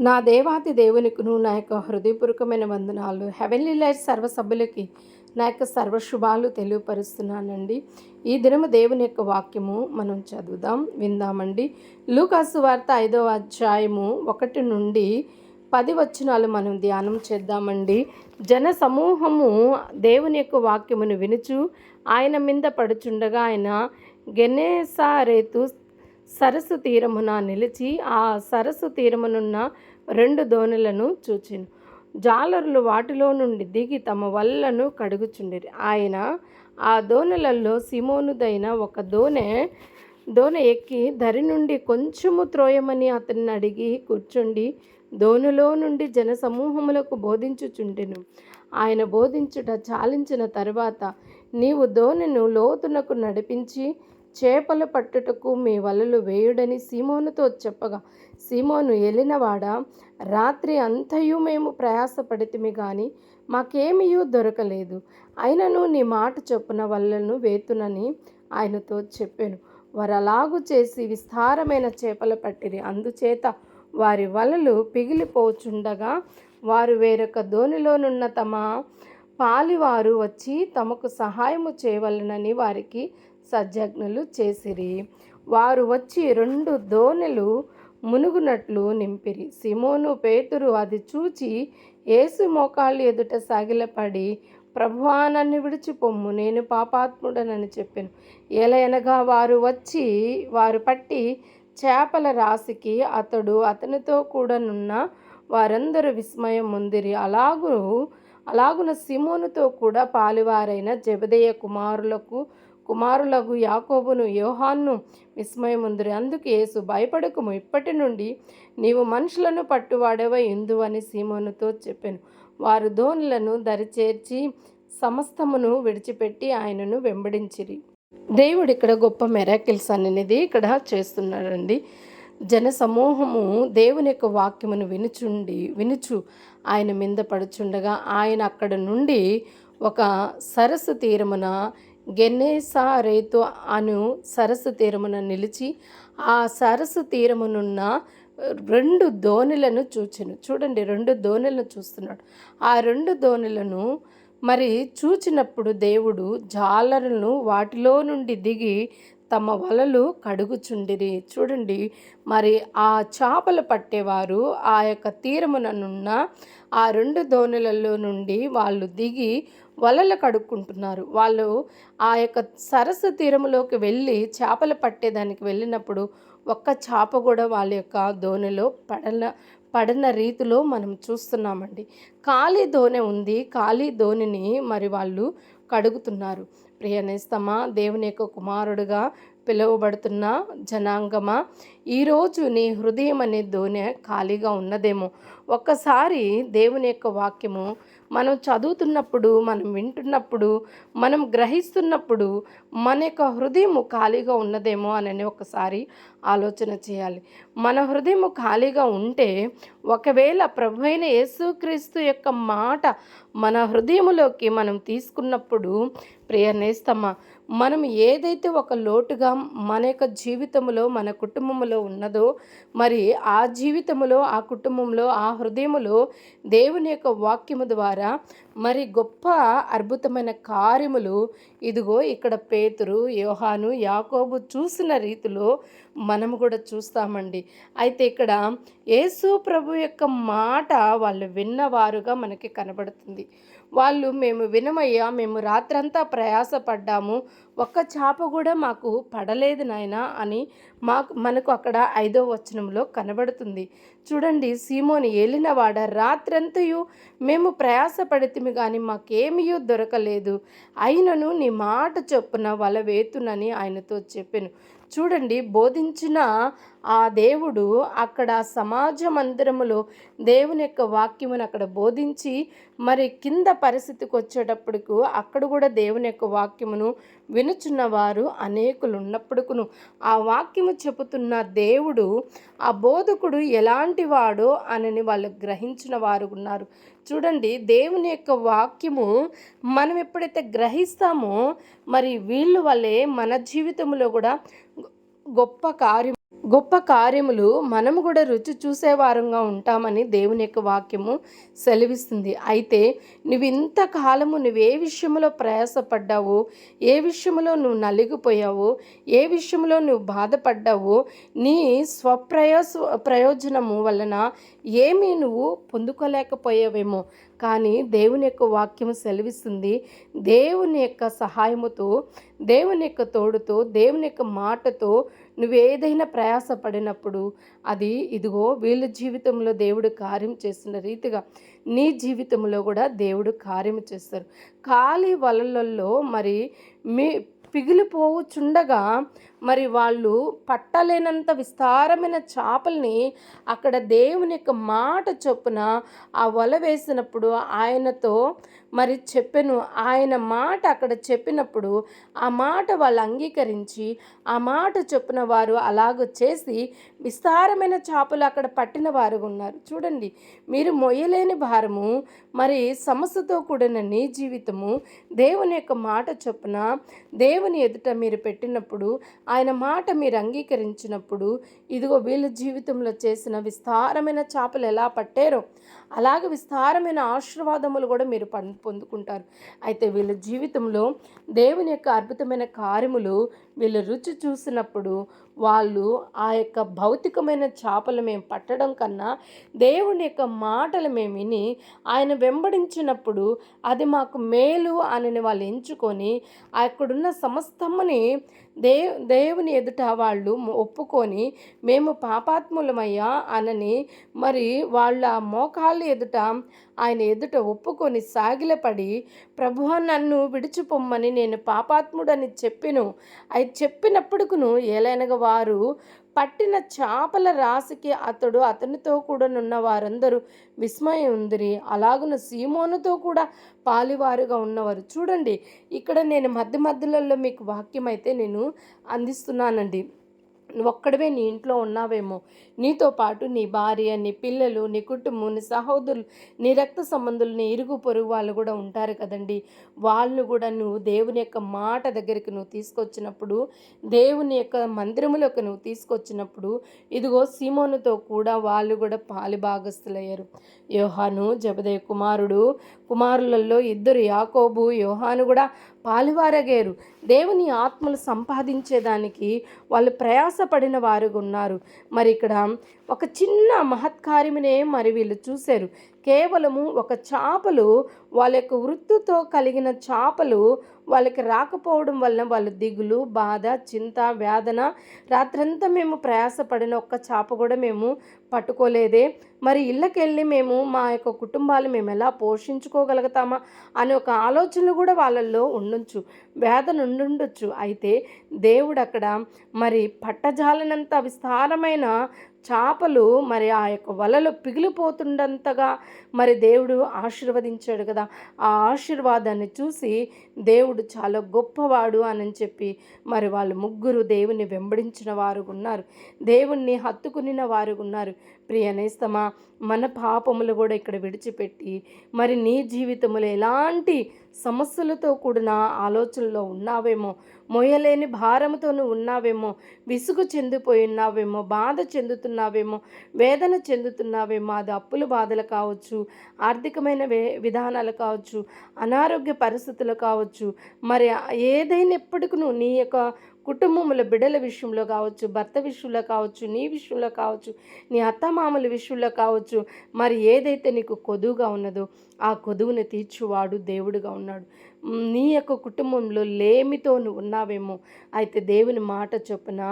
నా దేవాతి దేవునికును నా యొక్క హృదయపూర్వకమైన వందనాలు. హెవెన్లీ లైట్ సర్వ సభ్యులకి నా యొక్క సర్వశుభాలు తెలియపరుస్తున్నానండి. ఈ దినము దేవుని యొక్క వాక్యము మనం చదువుదాం విందామండి. లూకాసు వార్త ఐదవ అధ్యాయము ఒకటి నుండి పది వచనాలు మనం ధ్యానం చేద్దామండి. జన సమూహము దేవుని యొక్క వాక్యమును వినుచు ఆయన మీద పడుచుండగా ఆయన గెనేసారేతు సరస్సు తీరమున నిలిచి ఆ సరస్సు తీరమునున్న రెండు దోణులను చూచెను. జాలరులు వాటిలో నుండి దిగి తమ వల్లను కడుగుచుండిరి. ఆయన ఆ దోణలలో సిమోనుదైన ఒక దోణె దోణె ఎక్కి దరి నుండి కొంచెము త్రోయమని అతన్ని అడిగి కూర్చుండి దోణిలో నుండి జనసమూహములకు బోధించుచుండెను. ఆయన బోధించుట చాలించిన తర్వాత నీవు దోణెను లోతునకు నడిపించి చేపలు పట్టుటకు మీ వలలు వేయుడని సీమోనుతో చెప్పగా సీమోను వెళ్ళినవాడ రాత్రి అంతయు మేము ప్రయాసపడితిమి కానీ మాకేమీయూ దొరకలేదు. అయినను నీ మాట చొప్పున వలలను వేతునని ఆయనతో చెప్పాను. వారు అలాగు చేసి విస్తారమైన చేపలు పట్టిరి. అందుచేత వారి వలలు పిగిలిపోచుండగా వారు వేరొక దోనిలోనున్న తమ పాలివారు వచ్చి తమకు సహాయము చేయవలనని వారికి సజ్జజ్ఞలు చేసిరి. వారు వచ్చి రెండు దోణెలు మునుగునట్లు నింపిరి. సిమోను పేతురు అది చూచి ఏసు మోకాళ్ళు ఎదుట సాగిలపడి ప్రభువా నన్ను విడిచిపొమ్ము నేను పాపాత్ముడనని చెప్పాను. ఎలయనగా వారు వచ్చి వారు పట్టి చేపల రాశికి అతడు అతనితో కూడానున్న వారందరూ విస్మయం ముందిరి అలాగు అలాగున సిమోనుతో కూడా పాలివారైన జబదయ్య కుమారులకు కుమారులకు యాకోబును యోహాన్ను విస్మయముందురు. అందుకు యేసు భయపడకుము ఇప్పటి నుండి నీవు మనుషులను పట్టువాడవ ఇందు అని సీమోనుతో చెప్పాను. వారు ధోనులను దరిచేర్చి సమస్తమును విడిచిపెట్టి ఆయనను వెంబడించిరి. దేవుడు ఇక్కడ గొప్ప మెరాకిల్స్ అనేది ఇక్కడ చేస్తున్నాడండి. జన సమూహము దేవుని యొక్క వాక్యమును వినుచుండి వినుచు ఆయన మీద పడుచుండగా ఆయన అక్కడ నుండి ఒక సరస్సు తీరమున గెన్నేసారేతు అను సరస్సు తీరమున నిలిచి ఆ సరస్సు తీరమునున్న రెండు దోణులను చూచెను. చూడండి రెండు దోణులను చూస్తున్నాడు. ఆ రెండు దోణులను మరి చూచినప్పుడు దేవుడు జాలరులను వాటిలో నుండి దిగి తమ వలలు కడుగుచుండిరి. చూడండి మరి ఆ చేపలు పట్టేవారు ఆ యొక్క తీరముననున్న ఆ రెండు దోణులలో నుండి వాళ్ళు దిగి వలలు కడుక్కుంటున్నారు. వాళ్ళు ఆ యొక్క సరస్సు తీరములోకి వెళ్ళి చేపలు పట్టేదానికి వెళ్ళినప్పుడు ఒక్క చేప కూడా వాళ్ళ యొక్క దోణిలో పడన పడిన రీతిలో మనం చూస్తున్నామండి. ఖాళీ దోణె ఉంది. ఖాళీ దోణిని మరి వాళ్ళు కడుగుతున్నారు. ప్రియనేస్తమా దేవుని యొక్క కుమారుడుగా పిలువబడుతున్న జనాంగమా ఈరోజు నీ హృదయం అనే దోణె ఖాళీగా ఉన్నదేమో. ఒక్కసారి దేవుని యొక్క వాక్యము మనం చదువుతున్నప్పుడు మనం వింటున్నప్పుడు మనం గ్రహిస్తున్నప్పుడు మన యొక్క హృదయము ఖాళీగా ఉన్నదేమో అని ఒకసారి ఆలోచన చేయాలి. మన హృదయము ఖాళీగా ఉంటే ఒకవేళ ప్రభు అయిన యేసుక్రీస్తు యొక్క మాట మన హృదయములోకి మనం తీసుకున్నప్పుడు ప్రియ మనం ఏదైతే ఒక లోటుగా మన యొక్క జీవితంలో మన కుటుంబంలో ఉన్నదో మరి ఆ జీవితంలో ఆ కుటుంబంలో ఆ హృదయములో దేవుని యొక్క వాక్యము ద్వారా మరి గొప్ప అద్భుతమైన కార్యములు ఇదిగో ఇక్కడ పేతురు యోహాను యాకోబు చూసిన రీతిలో మనము కూడా చూస్తామండి. అయితే ఇక్కడ యేసు ప్రభు యొక్క మాట వాళ్ళు విన్నవారుగా మనకి కనబడుతుంది. వాళ్ళు మేము వినమయ్యా మేము రాత్రంతా ప్రయాసపడ్డాము. ఒక్క చేప కూడా మాకు పడలేదు నాయన అని మాకు మనకు అక్కడ ఐదో వచనంలో కనబడుతుంది. చూడండి సీమోని ఏలినవాడ రాత్రంతయు మేము ప్రయాసపడితిమి కానీ మాకేమీయూ దొరకలేదు. అయినను నీ మాట చొప్పున వల వేతునని ఆయనతో చెప్పాను. చూడండి బోధించిన ఆ దేవుడు అక్కడ సమాజ మందిరములో దేవుని యొక్క వాక్యమును అక్కడ బోధించి మరి కింద పరిస్థితికి వచ్చేటప్పటికు అక్కడ కూడా దేవుని యొక్క వాక్యమును వినుచున్న వారు అనేకులు ఉన్నప్పటికును ఆ వాక్యము చెబుతున్న దేవుడు ఆ బోధకుడు ఎలాంటి వాడో అని వాళ్ళు గ్రహించిన వారు ఉన్నారు. చూడండి దేవుని యొక్క వాక్యము మనం ఎప్పుడైతే గ్రహిస్తామో మరి వీళ్ళు వల్లే మన జీవితంలో కూడా గొప్ప కార్యం గొప్ప కార్యములు మనము కూడా రుచి చూసేవారంగా ఉంటామని దేవుని యొక్క వాక్యము సెలవిస్తుంది. అయితే నువ్వు ఇంతకాలము నువ్వు ఏ విషయంలో ప్రయాసపడ్డావు? ఏ విషయంలో నువ్వు నలిగిపోయావు? ఏ విషయంలో నువ్వు బాధపడ్డావు? నీ స్వప్రయోస ప్రయోజనము వలన ఏమీ నువ్వు పొందుకోలేకపోయావేమో. కానీ దేవుని యొక్క వాక్యం సెలవిస్తుంది. దేవుని యొక్క సహాయముతో దేవుని యొక్క తోడుతో దేవుని యొక్క మాటతో నువ్వు ఏదైనా ప్రయాసపడినప్పుడు అది ఇదిగో వీళ్ళ జీవితంలో దేవుడు కార్యం చేసిన రీతిగా నీ జీవితంలో కూడా దేవుడు కార్యం చేస్తారు. ఖాళీ వలలలో మరి మీ పిగిలిపోవుచుండగా మరి వాళ్ళు పట్టలేనంత విస్తారమైన చేపల్ని అక్కడ దేవుని యొక్క మాట చొప్పున ఆ వల వేసినప్పుడు ఆయనతో మరి చెప్పెను. ఆయన మాట అక్కడ చెప్పినప్పుడు ఆ మాట వాళ్ళు అంగీకరించి ఆ మాట చొప్పున వారు అలాగ చేసి విస్తారమైన చేపలు అక్కడ పట్టిన వారు ఉన్నారు. చూడండి మీరు మొయ్యలేని భారము మరి సమస్యతో కూడిన నీ జీవితము దేవుని యొక్క మాట చొప్పున దేవుని ఎదుట మీరు పెట్టినప్పుడు ఆయన మాట మీరు అంగీకరించినప్పుడు ఇదిగో వీళ్ళ జీవితంలో చేసిన విస్తారమైన చేపలు ఎలా పట్టారో అలాగే విస్తారమైన ఆశీర్వాదములు కూడా మీరు పొందుకుంటారు. అయితే వీళ్ళ జీవితంలో దేవుని యొక్క అద్భుతమైన కార్యములు వీళ్ళు రుచి చూసినప్పుడు వాళ్ళు ఆ యొక్క భౌతికమైన చేపలు మేము పట్టడం కన్నా దేవుని యొక్క మాటలు మేము విని ఆయన వెంబడించినప్పుడు అది మాకు మేలు అని వాళ్ళు ఎంచుకొని అక్కడున్న సమస్తమ్మని దే దేవుని ఎదుట వాళ్ళు ఒప్పుకొని మేము పాపాత్ములమయ్యా అనని మరి వాళ్ళ మోకాళ్ళ ఎదుట ఆయన ఎదుట ఒప్పుకొని సాగిలపడి ప్రభు నన్ను విడిచిపొమ్మని నేను పాపాత్ముడని చెప్పిను. అయితే చెప్పినప్పుడుకును ఏలైనగా వారు పట్టిన చేపల రాశికి అతడు అతనితో కూడా నున్న వారందరూ విస్మయం ఉందిరి అలాగున సీమోనుతో కూడా పాలివారుగా ఉన్నవారు. చూడండి ఇక్కడ నేను మధ్య మధ్యలలో మీకు వాక్యం అయితే నేను అందిస్తున్నానండి. ఒక్కడవే నీ ఇంట్లో ఉన్నావేమో. నీతో పాటు నీ భార్య నీ పిల్లలు నీ కుటుంబం నీ సహోదరులు నీ రక్త సంబంధులు నీ ఇరుగు పొరుగు వాళ్ళు కూడా ఉంటారు కదండి. వాళ్ళను కూడా నువ్వు దేవుని యొక్క మాట దగ్గరికి నువ్వు తీసుకొచ్చినప్పుడు దేవుని యొక్క మందిరములోకి నువ్వు తీసుకొచ్చినప్పుడు ఇదిగో సీమోనుతో కూడా వాళ్ళు కూడా పాలి భాగస్థులయ్యారు. యోహాను జబదే కుమారుడు కుమారులలో ఇద్దరు యాకోబు యోహాను కూడా పాలువారగేరు. దేవుని ఆత్మలు సంపాదించేదానికి వాళ్ళు ప్రయాసపడిన వారు ఉన్నారు. మరి ఇక్కడ ఒక చిన్న మహత్కార్యమునే మరి వీళ్ళు చూశారు. కేవలము ఒక చేపలు వాళ్ళ యొక్క వృత్తితో కలిగిన చేపలు వాళ్ళకి రాకపోవడం వలన వాళ్ళ దిగులు బాధ చింత వేదన రాత్రంతా మేము ప్రయాసపడిన ఒక్క చేప కూడా మేము పట్టుకోలేదే. మరి ఇళ్ళకెళ్ళి మేము మా యొక్క కుటుంబాలు మేము ఎలా పోషించుకోగలుగుతామా అనే ఒక ఆలోచనలు కూడా వాళ్ళల్లో ఉండొచ్చు వేదన ఉండుండొచ్చు. అయితే దేవుడు అక్కడ మరి పట్టజాలనంత విస్తారమైన చేపలు మరి ఆ యొక్క వలలో పిగిలిపోతుండంతగా మరి దేవుడు ఆశీర్వదించాడు కదా. ఆ ఆశీర్వాదాన్ని చూసి దేవుడు చాలా గొప్పవాడు అని చెప్పి మరి వాళ్ళు ముగ్గురు దేవుని వెంబడించిన వారు ఉన్నారు. దేవుణ్ణి హత్తుకునిన వారు ఉన్నారు. ప్రియనేస్తమా మన పాపములు కూడా ఇక్కడ విడిచిపెట్టి మరి నీ జీవితంలో ఎలాంటి సమస్యలతో కూడిన ఆలోచనలో ఉన్నావేమో మొయ్యలేని భారంతో నువ్వు ఉన్నావేమో విసుగు చెందిపోయి ఉన్నావేమో బాధ చెందుతున్నావేమో వేదన చెందుతున్నావేమో అది అప్పుల బాధలు కావచ్చు ఆర్థికమైన వే విధానాలు కావచ్చు అనారోగ్య పరిస్థితులు కావచ్చు మరి ఏదైనా ఎప్పటికీ నువ్వు నీ యొక్క కుటుంబంలో బిడ్డల విషయంలో కావచ్చు భర్త విషయంలో కావచ్చు నీ విషయంలో కావచ్చు నీ అత్తమామల విషయంలో కావచ్చు మరి ఏదైతే నీకు కొదువుగా ఉన్నదో ఆ కొదువుని తీర్చువాడు దేవుడుగా ఉన్నాడు. నీ యొక్క కుటుంబంలో లేమితో నువ్వు ఉన్నావేమో? అయితే దేవుని మాట చొప్పున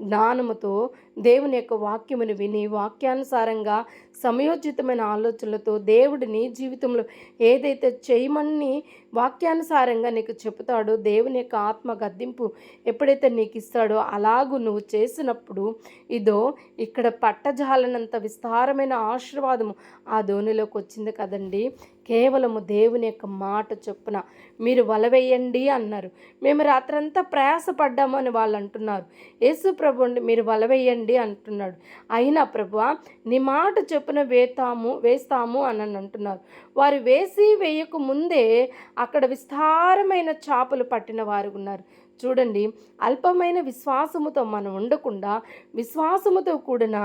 జ్ఞానముతో దేవుని యొక్క వాక్యమును విని వాక్యానుసారంగా సమయోచితమైన ఆలోచనలతో దేవుడు నీ జీవితంలో ఏదైతే చేయమని వాక్యానుసారంగా నీకు చెబుతాడో దేవుని యొక్క ఆత్మ గద్దింపు ఎప్పుడైతే నీకు ఇస్తాడో అలాగూ నువ్వు చేసినప్పుడు ఇదో ఇక్కడ పట్టజాలనంత విస్తారమైన ఆశీర్వాదము ఆ ధోనిలోకి వచ్చింది కదండి. కేవలము దేవుని యొక్క మాట చొప్పున మీరు వలవేయండి అన్నారు. మేము రాత్రంతా ప్రయాసపడ్డాము అని వాళ్ళు అంటున్నారు. యేసు ప్రభు మీరు వలవేయండి అంటున్నాడు. అయినా ప్రభు నీ మాట చొప్పున వేతాము వేస్తాము అని అంటున్నారు. వారు వేసి వేయక ముందే అక్కడ విస్తారమైన చేపలు పట్టిన వారు ఉన్నారు. చూడండి అల్పమైన విశ్వాసముతో మనం ఉండకుండా విశ్వాసముతో కూడిన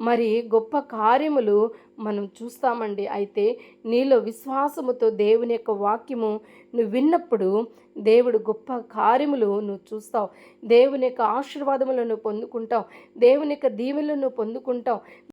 మరి గొప్ప కార్యములు మనం చూస్తామండి. అయితే నీలో విశ్వాసముతో దేవుని యొక్క వాక్యము నువ్వు విన్నప్పుడు దేవుడు గొప్ప కార్యములు నువ్వు చూస్తావు. దేవుని యొక్క ఆశీర్వాదములను పొందుకుంటావు. దేవుని యొక్క దీవెలను నువ్వు పొందుకుంటావు.